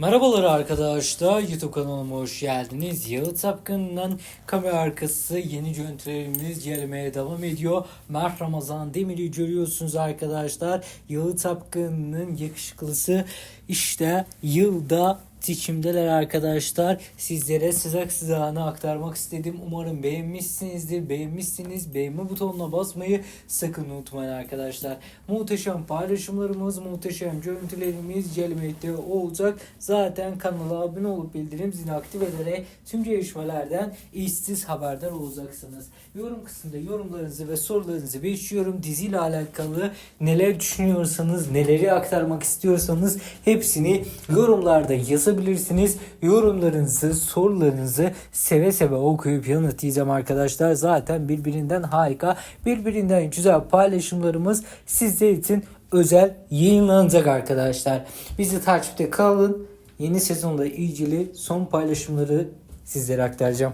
Merhabalar arkadaşlar YouTube kanalıma hoş geldiniz. Yağıt Sapkın'dan kamera arkası yeni görüntülerimiz gelmeye devam ediyor. Mert Ramazan Demir'i görüyorsunuz arkadaşlar. Yağıt Sapkın'ın yakışıklısı işte yılda seçimdeler arkadaşlar. Sizlere sıcak sıcağına aktarmak istedim. Umarım beğenmişsinizdir. Beğenmişsiniz. Beğenme butonuna basmayı sakın unutmayın arkadaşlar. Muhteşem paylaşımlarımız, muhteşem görüntülerimiz gelmekte olacak. Zaten kanala abone olup bildirim zilini aktif ederek tüm gelişmelerden işsiz haberdar olacaksınız. Yorum kısmında yorumlarınızı ve sorularınızı bekliyorum. Diziyle alakalı neler düşünüyorsanız, neleri aktarmak istiyorsanız hepsini yorumlarda yazabilirsiniz. Yorumlarınızı, sorularınızı seve seve okuyup yanıtlayacağım arkadaşlar. Zaten birbirinden harika, birbirinden güzel paylaşımlarımız sizler için özel yayınlanacak arkadaşlar. Bizi takipte kalın. Yeni sezonla ilgili son paylaşımları sizlere aktaracağım.